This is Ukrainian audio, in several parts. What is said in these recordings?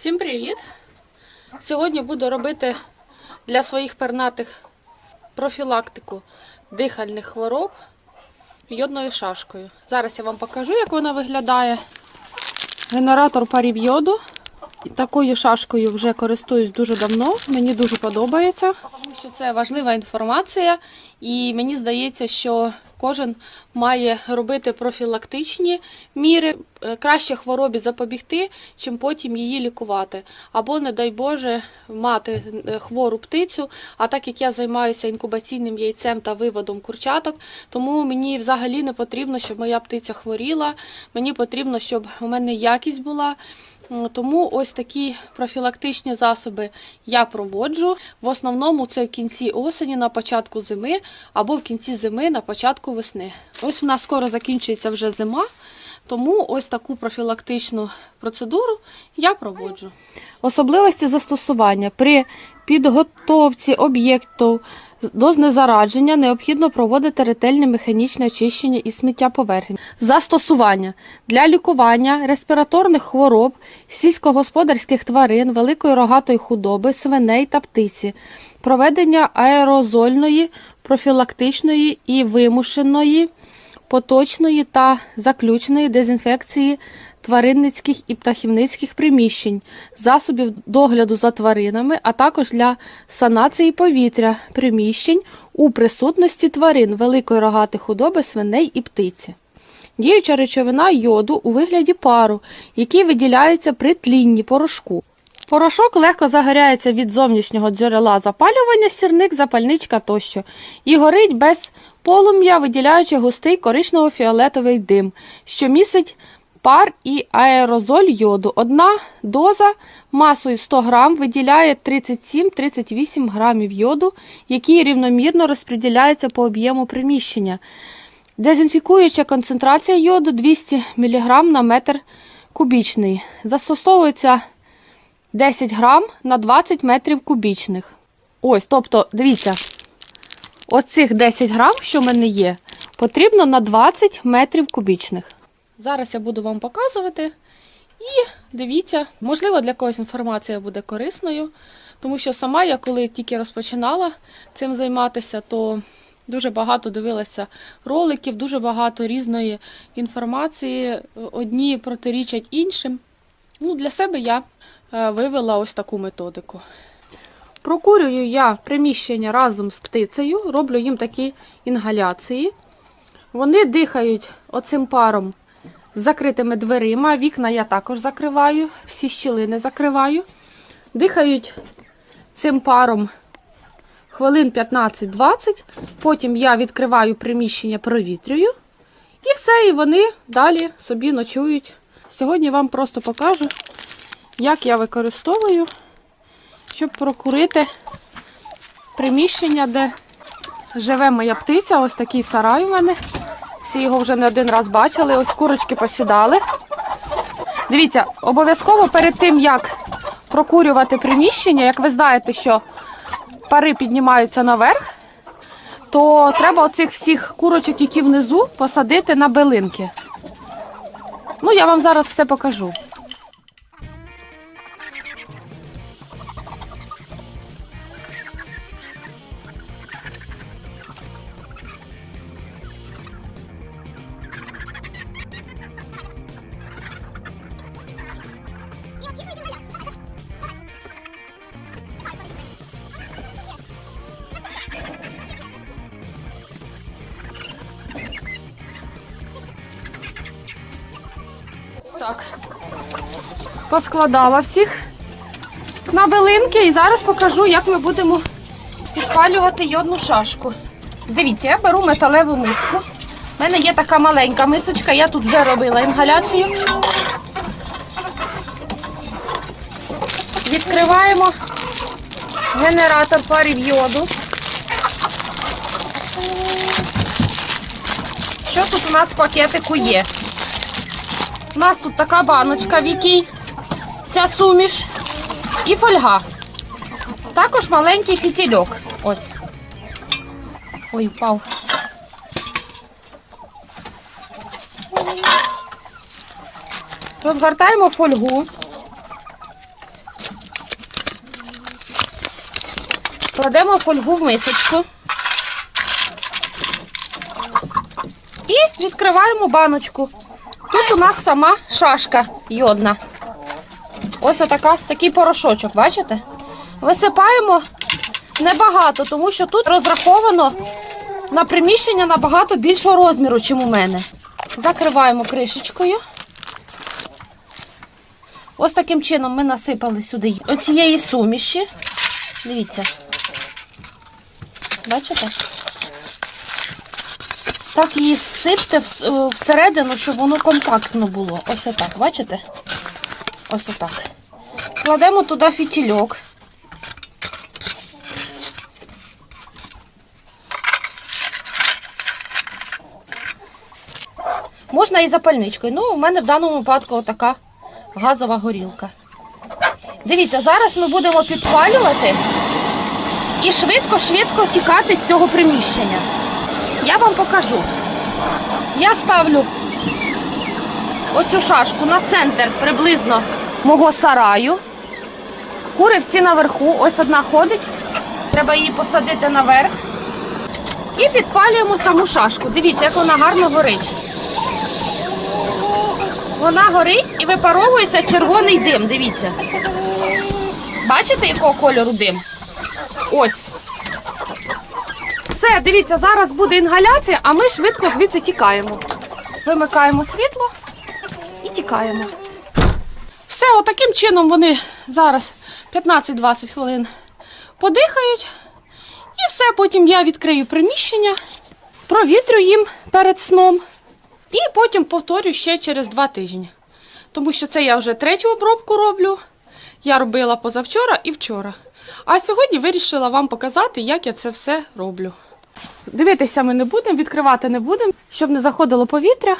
Всім привіт! Сьогодні буду робити для своїх пернатих профілактику дихальних хвороб йодною шашкою. Зараз я вам покажу, як вона виглядає. Генератор парів йоду. Такою шашкою вже користуюсь дуже давно. Мені дуже подобається, тому що це важлива інформація, і мені здається, що кожен має робити профілактичні міри. Е, Краще хворобі запобігти, чим потім її лікувати. Або, не дай Боже, мати е, хвору птицю. А так як я займаюся інкубаційним яйцем та виводом курчаток, тому мені взагалі не потрібно, щоб моя птиця хворіла. Мені потрібно, щоб у мене якість була. Тому ось такі профілактичні засоби я проводжу. В основному це в кінці осені, на початку зими, або в кінці зими, на початку весни. Ось у нас скоро закінчується вже зима, тому ось таку профілактичну процедуру я проводжу. Особливості застосування при підготовці об'єктів до знезарадження необхідно проводити ретельне механічне очищення і сміття поверхні. Застосування для лікування респіраторних хвороб, сільськогосподарських тварин, великої рогатої худоби, свиней та птиці, проведення аерозольної, профілактичної і вимушеної поточної та заключеної дезінфекції тваринницьких і птахівницьких приміщень, засобів догляду за тваринами, а також для санації повітря приміщень у присутності тварин великої рогатої худоби, свиней і птиці. Діюча речовина йоду у вигляді пару, який виділяється при тлінні порошку. Порошок легко загоряється від зовнішнього джерела запалювання, сірник, запальничка тощо, і горить без полум'я, виділяючи густий коричнево-фіолетовий дим, що містить пар і аерозоль йоду. Одна доза масою 100 грам виділяє 37-38 грамів йоду, який рівномірно розподіляється по об'єму приміщення. Дезінфікуюча концентрація йоду 200 мг на метр кубічний. Застосовується 10 грам на 20 метрів кубічних. Ось, тобто, дивіться, оцих 10 грам, що в мене є, потрібно на 20 метрів кубічних. Зараз я буду вам показувати. І дивіться, можливо, для когось інформація буде корисною, тому що сама я, коли тільки розпочинала цим займатися, то дуже багато дивилася роликів, дуже багато різної інформації. Одні протирічать іншим. Ну, для себе я е, вивела ось таку методику. Прокурюю я приміщення разом з птицею, роблю їм такі інгаляції. Вони дихають оцим паром з закритими дверима. Вікна я також закриваю, всі щілини закриваю. Дихають цим паром хвилин 15-20. Потім я відкриваю приміщення, провітрюю. І все, і вони далі собі ночують. Сьогодні вам просто покажу, як я використовую, щоб прокурити приміщення, де живе моя птиця. Ось такий сарай у мене. Всі його вже не один раз бачили. Ось курочки посідали. Дивіться, обов'язково перед тим, як прокурювати приміщення, як ви знаєте, що пари піднімаються наверх, то треба оцих всіх курочок, які внизу, посадити на билинки. Ну, я вам зараз все покажу. Так. Поскладала всіх на билинки і зараз покажу, як ми будемо підпалювати йодну шашку. Дивіться, я беру металеву миску. У мене є така маленька мисочка, я тут вже робила інгаляцію. Відкриваємо генератор парів йоду. Що тут у нас в пакетику є? У нас тут така баночка, в якій ця суміш і фольга. Також маленький фітільок. Ось. Ой, впав. Розгортаємо фольгу. Кладемо фольгу в мисочку. І відкриваємо баночку. Тут у нас сама шашка йодна. Ось отака, такий порошочок, бачите? Висипаємо небагато, тому що тут розраховано на приміщення набагато більшого розміру, ніж у мене. Закриваємо кришечкою. Ось таким чином ми насипали сюди оцієї суміші. Дивіться. Бачите? Так її сипте е, всередину, щоб воно компактно було. Ось отак, бачите? Ось отак. Кладемо туди фітільок. Можна і запальничкою. Ну, у мене в даному випадку така газова горілка. Дивіться, зараз ми будемо підпалювати і швидко-швидко тікати з цього приміщення. Я вам покажу. Я ставлю оцю шашку на центр приблизно мого сараю. Кури всі наверху, ось одна ходить. Треба її посадити наверх. І підпалюємо саму шашку. Дивіться, як вона гарно горить. Вона горить і випаровується червоний дим. Дивіться. Бачите, якого кольору дим? Ось. Все, дивіться, зараз буде інгаляція, а ми швидко звідси тікаємо. Вимикаємо світло і тікаємо. Все, отаким чином вони зараз 15-20 хвилин подихають. І все, потім я відкрию приміщення, провітрю їм перед сном. І потім повторю ще через два тижні. Тому що це я вже третю обробку роблю. Я робила позавчора і вчора. А сьогодні вирішила вам показати, як я це все роблю. Дивитися ми не будемо, відкривати не будемо, щоб не заходило повітря.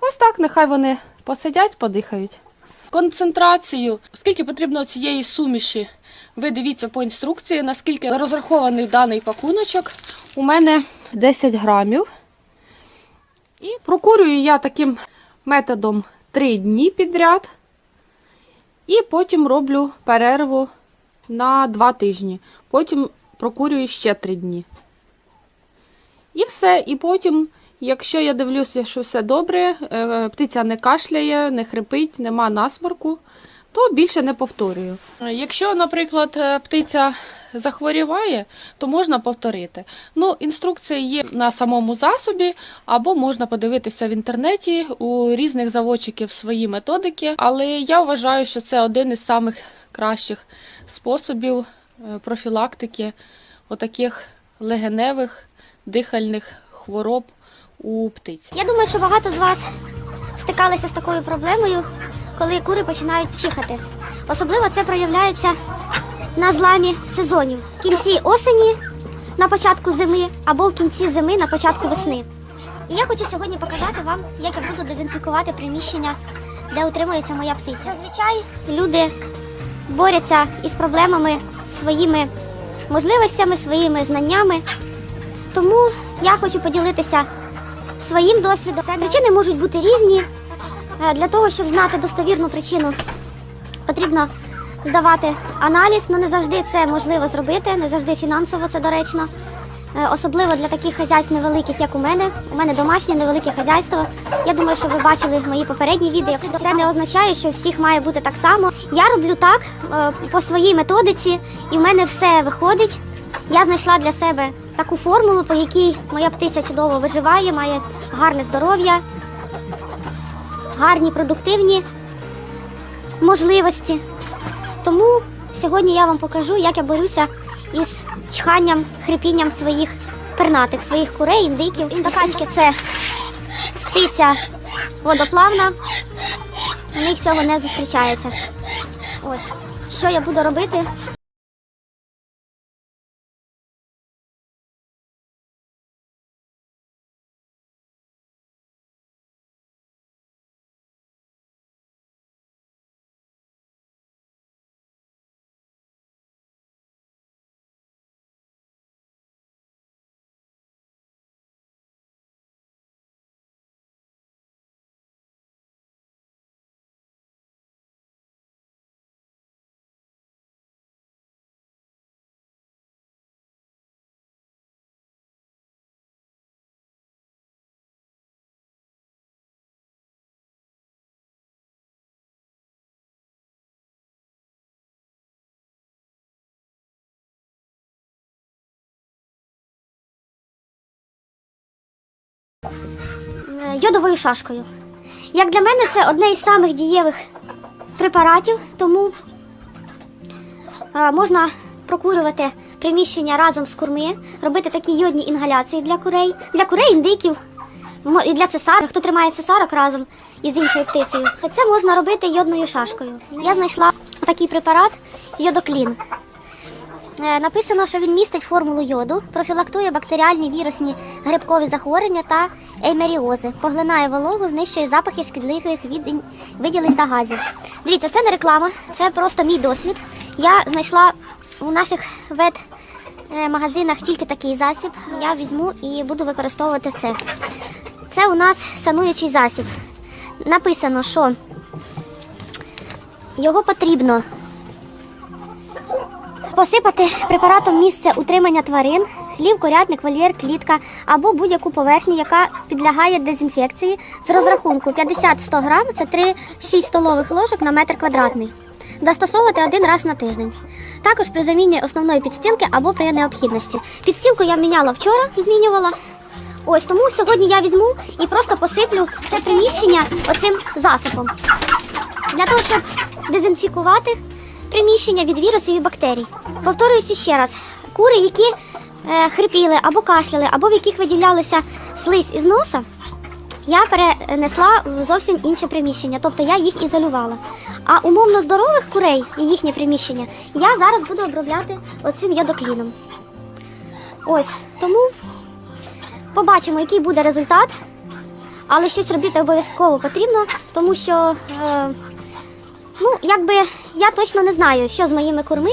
Ось так, нехай вони посидять, подихають. Концентрацію, скільки потрібно цієї суміші, ви дивіться по інструкції, наскільки розрахований даний пакуночок. У мене 10 грамів. І прокурюю я таким методом 3 дні підряд. І потім роблю перерву на 2 тижні. Потім прокурюю ще 3 дні. І все. І потім, якщо я дивлюся, що все добре, е, птиця не кашляє, не хрипить, нема насморку, то більше не повторюю. Якщо, наприклад, е, птиця захворіває, то можна повторити. Ну, інструкція є на самому засобі, або можна подивитися в інтернеті у різних заводчиків свої методики. Але я вважаю, що це один із самих кращих способів е, профілактики отаких легеневих дихальних хвороб у птиці. Я думаю, що багато з вас стикалися з такою проблемою, коли кури починають чихати. Особливо це проявляється на зламі сезонів в кінці осені, на початку зими або в кінці зими на початку весни. І я хочу сьогодні показати вам, як я буду дезінфікувати приміщення, де утримується моя птиця. Зазвичай люди борються із проблемами своїми можливостями, своїми знаннями. Тому я хочу поділитися своїм досвідом. Причини можуть бути різні. Е, Для того, щоб знати достовірну причину, потрібно здавати аналіз, але не завжди це можливо зробити, не завжди фінансово це доречно. Е, Особливо для таких хазяйств невеликих, як у мене. У мене домашнє невелике хазяйство. Я думаю, що ви бачили мої попередні відео. Це не означає, що всіх має бути так само. Я роблю так е, по своїй методиці, і в мене все виходить. Я знайшла для себе таку формулу, по якій моя птиця чудово виживає, має гарне здоров'я, гарні продуктивні можливості. Тому сьогодні я вам покажу, як я борюся із чханням, хрипінням своїх пернатих, своїх курей, індиків. Індокачки це птиця водоплавна, у них цього не зустрічається. Ось, що я буду робити? Йодовою шашкою. Як для мене, це одне із самих дієвих препаратів, тому е, можна прокурювати приміщення разом з курми, робити такі йодні інгаляції для курей, для курей, індиків і для цесарок, хто тримає цесарок разом із іншою птицею. Це можна робити йодною шашкою. Я знайшла такий препарат йодоклін. Е, Написано, що він містить формулу йоду, профілактує бактеріальні вірусні грибкові захворювання та еймеріози, поглинає вологу, знищує запахи шкідливих виділень та газів. Дивіться, це не реклама, це просто мій досвід. Я знайшла у наших вет е, магазинах тільки такий засіб. Я візьму і буду використовувати це. Це у нас сануючий засіб. Написано, що його потрібно Посипати препаратом місце утримання тварин, хлів, курятник, вольєр, клітка або будь-яку поверхню, яка підлягає дезінфекції з розрахунку 50-100 грам це 3-6 столових ложок на метр квадратний. Застосовувати один раз на тиждень. Також при заміні основної підстілки або при необхідності. Підстілку я міняла вчора, змінювала. Ось тому сьогодні я візьму і просто посиплю це приміщення оцим засобом. Для того, щоб дезінфікувати приміщення від вірусів і бактерій. Повторююся ще раз: кури, які е, хрипіли або кашляли, або в яких виділялися слизь із носа, я перенесла в зовсім інше приміщення, тобто я їх ізолювала. А умовно здорових курей і їхнє приміщення я зараз буду обробляти оцим йодокліном. Ось тому побачимо, який буде результат. Але щось робити обов'язково потрібно, тому що е, Ну, якби я точно не знаю, що з моїми курми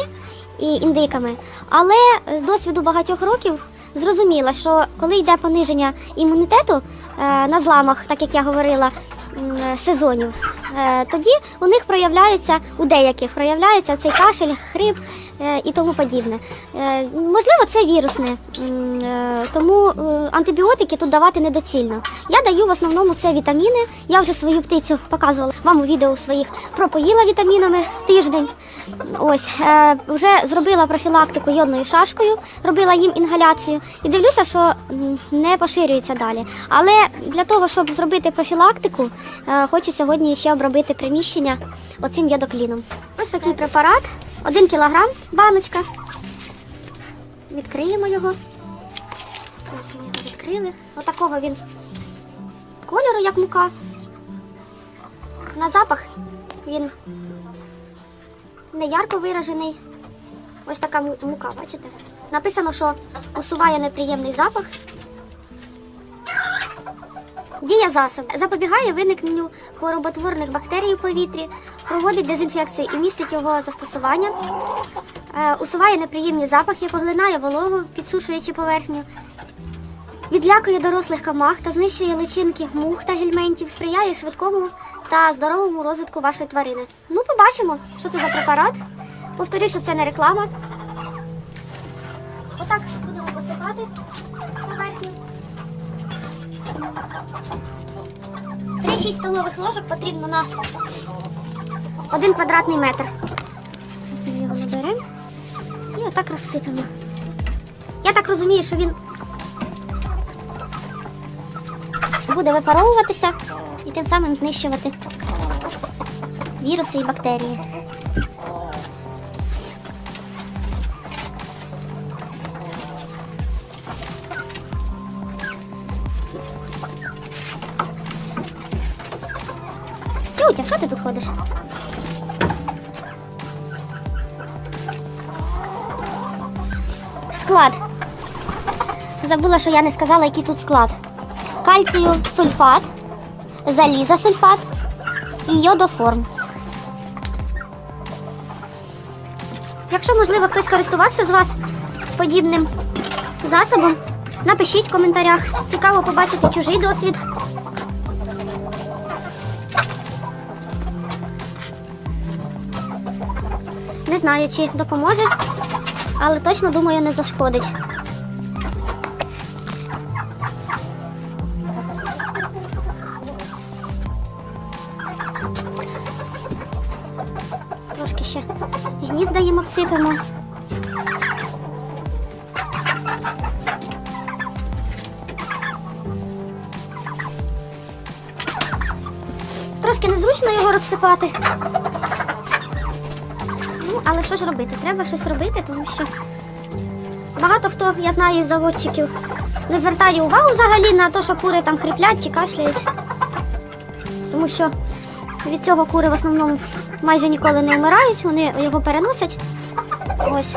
і індиками, але з досвіду багатьох років зрозуміла, що коли йде пониження імунітету е, на зламах, так як я говорила, сезонів, тоді у них проявляються у деяких проявляється цей кашель, хрип е, і тому подібне. Е, можливо, це вірусне, е, тому е, антибіотики тут давати недоцільно. Я даю в основному це вітаміни. Я вже свою птицю показувала вам у відео своїх пропоїла вітамінами тиждень. Ось е, вже зробила профілактику йодною шашкою, робила їм інгаляцію і дивлюся, що не поширюється далі. Але для того, щоб зробити профілактику, е, хочу сьогодні ще обробити приміщення оцим йодокліном. Ось такий препарат, один кілограм, баночка. Відкриємо його. Ось ми його відкрили. Отакого він кольору, як мука. На запах він не ярко виражений. Ось така мука, бачите? Написано, що усуває неприємний запах. Дія засоб запобігає виникненню хвороботворних бактерій у повітрі, проводить дезінфекцію і містить його застосування, Е, усуває неприємні запахи, поглинає вологу, підсушуючи поверхню, відлякує дорослих камах та знищує личинки мух та гельментів, сприяє швидкому та здоровому розвитку вашої тварини. Ну, побачимо, що це за препарат. Повторю, що це не реклама. Отак будемо посипати поверхню. 3-6 столових ложок потрібно на 1 квадратний метр. Ми його наберемо і отак розсипемо. Я так розумію, що він буде випаровуватися і тим самим знищувати віруси і бактерії. Тютя, що ти тут ходиш? Склад. Забула, що я не сказала, який тут склад. Кальцію сульфат, заліза сульфат і йодоформ. Якщо, можливо, хтось користувався з вас подібним засобом, напишіть в коментарях. Цікаво побачити чужий досвід. Не знаю, чи допоможе, але точно думаю, не зашкодить. краще. Гнізда їм обсипемо. Трошки незручно його розсипати. Ну, але що ж робити? Треба щось робити, тому що багато хто, я знаю, із заводчиків не звертає увагу взагалі на те, що кури там хриплять чи кашляють. Тому що від цього кури в основному майже ніколи не вмирають, вони його переносять. Ось.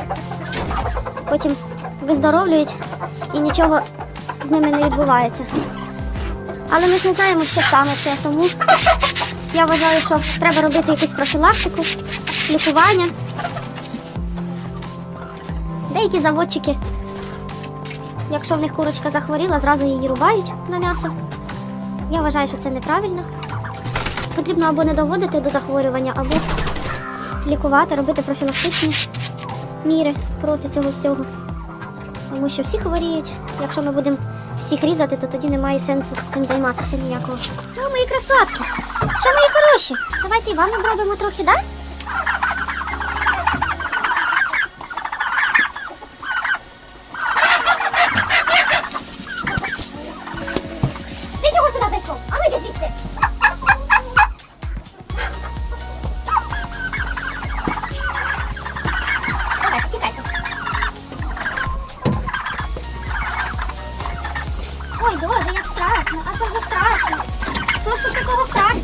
Потім виздоровлюють і нічого з ними не відбувається. Але ми ж не знаємо, що саме це, тому я вважаю, що треба робити якусь профілактику, лікування. Деякі заводчики, якщо в них курочка захворіла, зразу її рубають на м'ясо. Я вважаю, що це неправильно. Потрібно або не доводити до захворювання, або лікувати, робити профілактичні міри проти цього всього. Тому що всі хворіють. Якщо ми будемо всіх різати, то тоді немає сенсу цим займатися ніякого. Що, мої красотки? Що, мої хороші? Давайте і вам обробимо трохи, так? Да?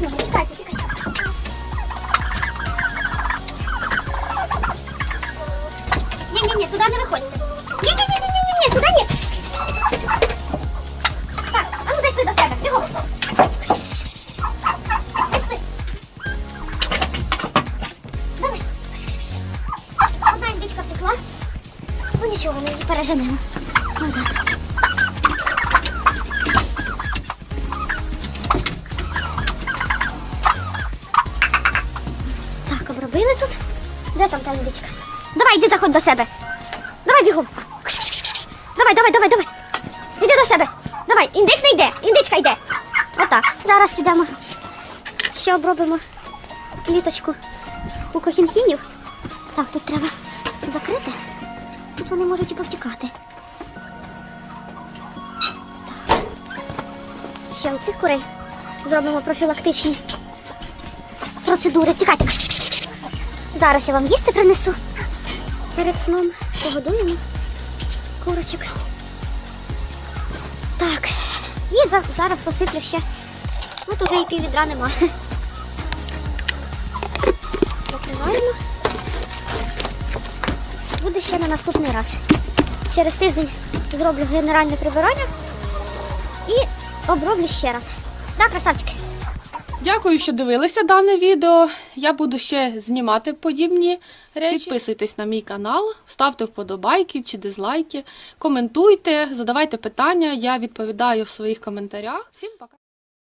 não, cara. Де там та індичка? Давай, йди заходь до себе. Давай бігом. Давай, давай, давай, давай. Іди до себе. Давай, індик не йде, індичка йде. Отак. Зараз підемо. Ще обробимо кліточку у кохінхінів. Так, тут треба закрити. Тут вони можуть і повтікати. Ще у цих курей зробимо профілактичні процедури. Тікайте. Кш-кш-кш-кш. Зараз я вам їсти принесу. Перед сном погодуємо курочок. Так. І за- зараз посиплю ще. От уже і пів відра нема. Закриваємо. Буде ще на наступний раз. Через тиждень зроблю генеральне прибирання і оброблю ще раз. Так, красавчики? Дякую, що дивилися дане відео. Я буду ще знімати подібні речі. Підписуйтесь на мій канал, ставте вподобайки чи дизлайки, коментуйте, задавайте питання. Я відповідаю в своїх коментарях. Всім пока!